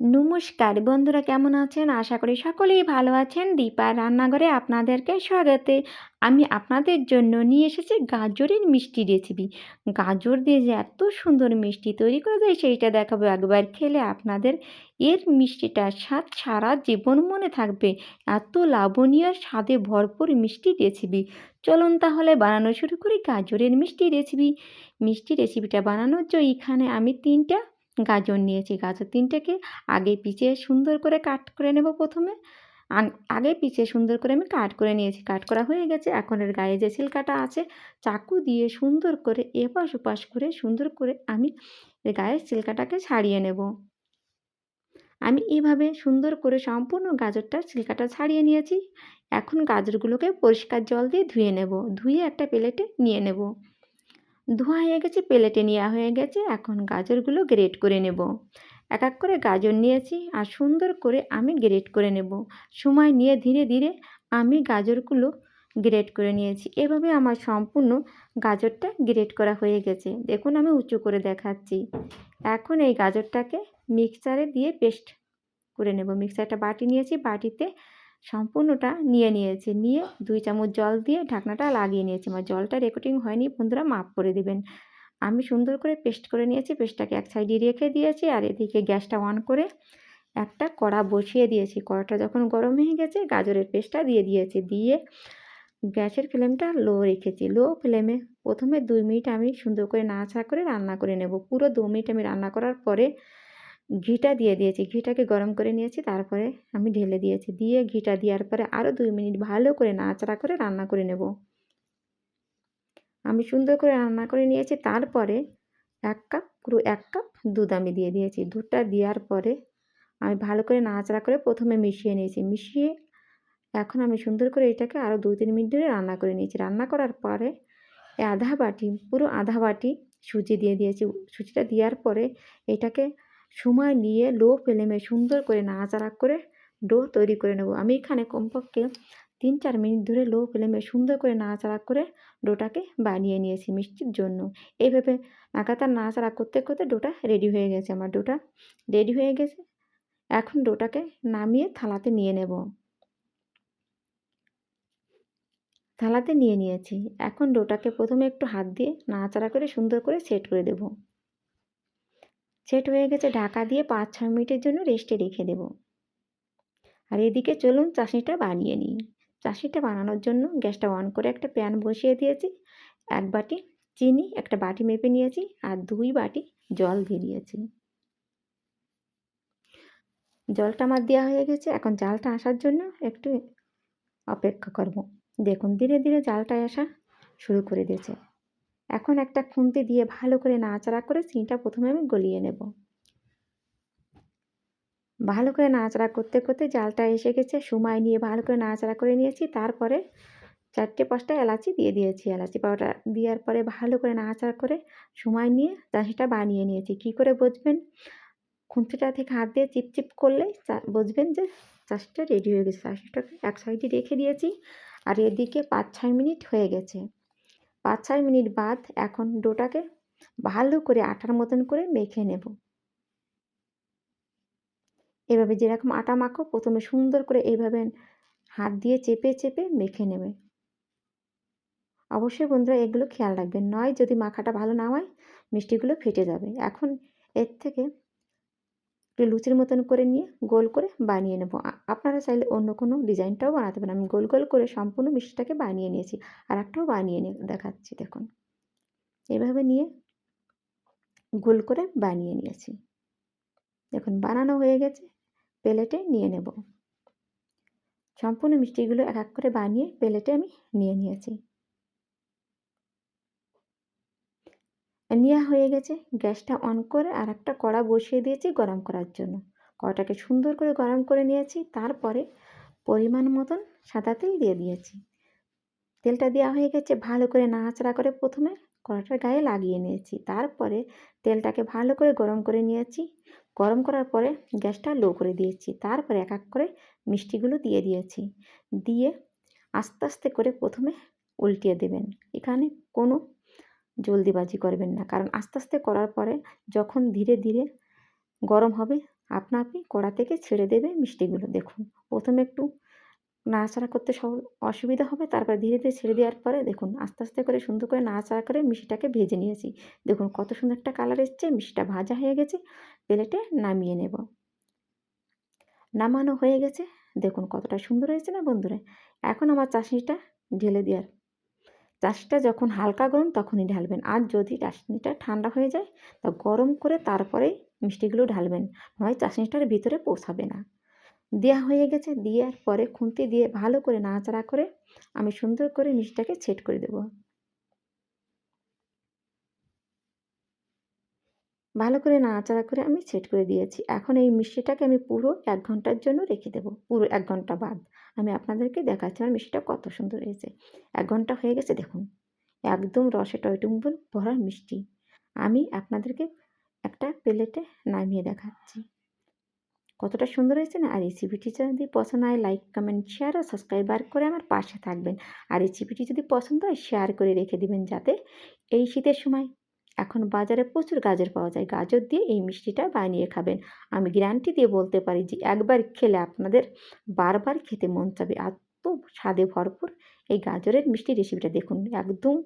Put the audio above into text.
নমস্কার, বন্ধুরা কেমন আছেন? আশা করি সকলেই ভালো আছেন। দীপার রান্নাঘরে আপনাদেরকে স্বাগতে। আমি আপনাদের জন্য নিয়ে এসেছি গাজরের মিষ্টি রেসিপি গাজর দিয়ে যে এত সুন্দর মিষ্টি তৈরি করে দেয় সেইটা দেখাবো একবার খেলে আপনাদের। এর মিষ্টিটার স্বাদ সারা জীবন মনে থাকবে। এত লাবণীয় স্বাদে ভরপুর মিষ্টি রেসিপি চলুন তাহলে বানানো শুরু করি গাজরের মিষ্টি রেসিপি মিষ্টি রেসিপিটা বানানোর জন্য এখানে আমি তিনটা গাজর নিয়েছি, গাজর তিনটেকে আগে পিছিয়ে সুন্দর করে কাট করে নেব প্রথমে। আগে পিছে সুন্দর করে আমি কাট করে নিয়েছি, কাট করা হয়ে গেছে। এখন এর গায়ে যে ছিলকাটা আছে, চাকু দিয়ে সুন্দর করে এপাশ ওপাশ করে সুন্দর করে আমি গায়ের ছিলকাটাকে ছাড়িয়ে নেব। আমি এভাবে সুন্দর করে সম্পূর্ণ গাজরটার ছিলকাটা ছাড়িয়ে নিয়েছি। এখন গাজরগুলোকে পরিষ্কার জল দিয়ে ধুয়ে নেব। ধুয়ে একটা প্লেটে নিয়ে নেব। ধোয়া হয়ে গেছে, প্লেটে নেওয়া হয়ে গেছে। এখন গাজরগুলো গ্রেট করে নেব। এক এক করে গাজর নিয়েছি আর সুন্দর করে আমি গ্রেট করে নেব। সময় নিয়ে ধীরে ধীরে আমি গাজরগুলো গ্রেট করে নিয়েছি। এভাবে আমার সম্পূর্ণ গাজরটা গ্রেট করা হয়ে গেছে। দেখুন আমি উঁচু করে দেখাচ্ছি। এখন এই গাজরটাকে মিক্সারে দিয়ে পেস্ট করে নেব। মিক্সারটা বাটি নিয়েছি। বাটিতে সম্পূর্ণটা নিয়ে নিয়েছি। নিয়ে দুই চামচ জল দিয়ে ঢাকনাটা লাগিয়ে নিয়েছি। আমার জলটা রেকর্ডিং হয়নি, বন্ধুরা মাপ করে দেবেন। আমি সুন্দর করে পেস্ট করে নিয়েছি, পেস্টটাকে এক সাইডে রেখে দিয়েছি আর এদিকে গ্যাসটা অন করে একটা কড়া বসিয়ে দিয়েছি। কড়াটা যখন গরম হয়ে গেছে, গাজরের পেস্টটা দিয়ে দিয়েছি। দিয়ে গ্যাসের ফ্লেমটা লো রেখেছি। লো ফ্লেমে প্রথমে দুই মিনিট আমি সুন্দর করে নাড়াচাড়া করে রান্না করে নেব। পুরো দু মিনিট আমি রান্না করার পরে ঘিটা দিয়ে দিয়েছি। ঘিটাকে গরম করে নিয়েছি, তারপরে আমি ঢেলে দিয়েছি। দিয়ে ঘিটা দেওয়ার পরে আরও দুই মিনিট ভালো করে নাড়াচাড়া করে রান্না করে নেব। আমি সুন্দর করে রান্না করে নিয়েছি, তারপরে এক কাপ, পুরো এক কাপ দুধ আমি দিয়ে দিয়েছি। দুধটা দেওয়ার পরে আমি ভালো করে নাড়াচাড়া করে প্রথমে মিশিয়ে নিয়েছি। মিশিয়ে এখন আমি সুন্দর করে এটাকে আরও দু তিন মিনিট ধরে রান্না করে নিয়েছি। রান্না করার পরে আধা বাটি, পুরো আধা বাটি সুজি দিয়ে দিয়েছি। সুজিটা দেওয়ার পরে এটাকে সময় নিয়ে লো ফ্লেমে সুন্দর করে নাড়াচাড়া করে ডো তৈরি করে নেব। আমি এখানে কমপক্ষে তিন চার মিনিট ধরে লো ফ্লেমে সুন্দর করে নাড়াচাড়া করে ডোটাকে বানিয়ে নিয়েছি মিষ্টির জন্য। এইভাবে লাগাতার নাড়াচাড়া করতে করতে ডোটা রেডি হয়ে গেছে। আমার ডোটা রেডি হয়ে গেছে। এখন ডোটাকে নামিয়ে থালাতে নিয়ে নেব। থালাতে নিয়ে নিয়েছি। এখন ডোটাকে প্রথমে একটু হাত দিয়ে নাড়াচাড়া করে সুন্দর করে সেট করে দেব। সেট হয়ে গেছে, ঢাকা দিয়ে পাঁচ ছয় মিনিটের জন্য রেস্টে রেখে দেব। আর এদিকে চলুন চাশনিটা বানিয়ে নিই। চাশনিটা বানানোর জন্য গ্যাসটা অন করে একটা প্যান বসিয়ে দিয়েছি, এক বাটি চিনি, একটা বাটি মেপে নিয়েছি আর দুই বাটি জল দিয়ে দিয়েছি। জলটা আমার দেওয়া হয়ে গেছে, এখন জালটা আসার জন্য একটু অপেক্ষা করব। দেখুন, ধীরে ধীরে জালটা আসা শুরু করে দিয়েছে। এখন একটা খুন্তি দিয়ে ভালো করে নাড়াচাড়া করে চিনিটা প্রথমে আমি গলিয়ে নেব। ভালো করে নাড়াচাড়া করতে করতে জালটা এসে গেছে, সময় নিয়ে ভালো করে নাড়াচাড়া করে নিয়েছি, তারপরে চারটে পাঁচটা এলাচি দিয়ে দিয়েছি। এলাচি পাউডার দেওয়ার পরে ভালো করে নাড়াচাড়া করে সময় নিয়ে চাষিটা বানিয়ে নিয়েছি। কি করে বুঝবেন? খুন্তিটা থেকে হাত দিয়ে চিপচিপ করলে বুঝবেন যে চাষটা রেডি হয়ে গেছে। চাষটাকে এক সাইডে রেখে দিয়েছি আর এদিকে পাঁচ ছয় মিনিট হয়ে গেছে। পাঁচ ছয় মিনিট বাদ এখন ডোটাকে ভালো করে আটার মতন করে মেখে নেব। এভাবে যেরকম আটা মাখো, প্রথমে সুন্দর করে এইভাবে হাত দিয়ে চেপে চেপে মেখে নেবে। অবশ্যই বন্ধুরা এগুলো খেয়াল রাখবেন, নয় যদি মাখাটা ভালো না হয় মিষ্টিগুলো ফেটে যাবে। এখন এর থেকে একটু লুচির মতন করে নিয়ে গোল করে বানিয়ে নেব। আপনারা চাইলে অন্য কোনো ডিজাইনটাও বানাতে পারেন। আমি গোল গোল করে সম্পূর্ণ মিষ্টিটাকে বানিয়ে নিয়েছি। আর একটাও বানিয়ে নিয়ে দেখাচ্ছি দেখুন। এভাবে নিয়ে গোল করে বানিয়ে নিয়েছি। দেখুন, বানানো হয়ে গেছে। প্লেটে নিয়ে নেব। সম্পূর্ণ মিষ্টিগুলো এক এক করে বানিয়ে প্লেটে আমি নিয়ে নিয়েছি। নেওয়া হয়ে গেছে। গ্যাসটা অন করে আর একটা কড়া বসিয়ে দিয়েছি গরম করার জন্য। কড়াটাকে সুন্দর করে গরম করে নিয়েছি। তারপরে পরিমাণ মতন সাদা তেল দিয়ে দিয়েছি। তেলটা দেওয়া হয়ে গেছে ভালো করে নাড়াচাড়া করে প্রথমে কড়াটার গায়ে লাগিয়ে নিয়েছি। তারপরে তেলটাকে ভালো করে গরম করে নিয়েছি। গরম করার পরে গ্যাসটা লো করে দিয়েছি। তারপরে এক এক করে মিষ্টিগুলো দিয়ে দিয়েছি। দিয়ে আস্তে আস্তে করে প্রথমে উল্টিয়ে দেবেন। এখানে কোনো জলদিবাজি করবেন না। কারণ আস্তে আস্তে করার পরে যখন ধীরে ধীরে গরম হবে, আপনা আপনি কড়া থেকে ছেড়ে দেবে মিষ্টিগুলো। দেখুন, প্রথমে একটু নাড়াচাড়া করতে সব অসুবিধা হবে, তারপর ধীরে ধীরে ছেড়ে দেওয়ার পরে দেখুন, আস্তে আস্তে করে সুন্দর করে নাড়াচাড়া করে মিষ্টিটাকে ভেজে নিয়েছি। দেখুন, কত সুন্দর একটা কালার এসছে, মিষ্টিটা ভাজা হয়ে গেছে, প্লেটে নামিয়ে নেব। নামানো হয়ে গেছে। দেখুন, কতটা সুন্দর হয়েছে না বন্ধুরা? এখন আমার চাশনিটা ঢেলে দেওয়ার চাশনিটা যখন হালকা গরম তখনই ঢালবেন। আর যদি চাশনিটা ঠান্ডা হয়ে যায়, তা গরম করে তারপরেই মিষ্টিগুলো ঢালবেন। নয় চাশনিটার ভিতরে পৌঁছাবে না। দেওয়া হয়ে গেছে, দেওয়ার পরে খুন্তি দিয়ে ভালো করে নাড়াচাড়া করে আমি সুন্দর করে মিষ্টিটাকে সেট করে দেবো। ভালো করে নাড়াচাড়া করে আমি সেট করে দিয়েছি। এখন এই মিষ্টিটাকে আমি পুরো এক ঘণ্টার জন্য রেখে দেবো। পুরো এক ঘণ্টা বাদ। আমি আপনাদেরকে দেখাচ্ছি আমার মিষ্টিটা কত সুন্দর হয়েছে। এক ঘণ্টা হয়ে গেছে, দেখুন। একদম রসে টয়টুম্বুর ভরা মিষ্টি। আমি আপনাদেরকে একটা প্লেটে নামিয়ে দেখাচ্ছি। কতটা সুন্দর হয়েছে না? আর রেসিপিটি যদি পছন্দ হয়, লাইক, কমেন্ট, শেয়ার ও সাবস্ক্রাইবার করে আমার পাশে থাকবেন। আর রেসিপিটি যদি পছন্দ হয়, শেয়ার করে রেখে দিবেন যাতে এই শীতের সময় এখন বাজারে প্রচুর গাজর পাওয়া যায়। গাজর দিয়ে এই মিষ্টিটা বানিয়ে খাবেন। আমি গ্যারান্টি দিয়ে বলতে পারি যে, একবার খেলে আপনাদের বারবার খেতে মন চাবে। এত স্বাদে ভরপুর এই গাজরের মিষ্টি রেসিপিটা দেখুন। একদম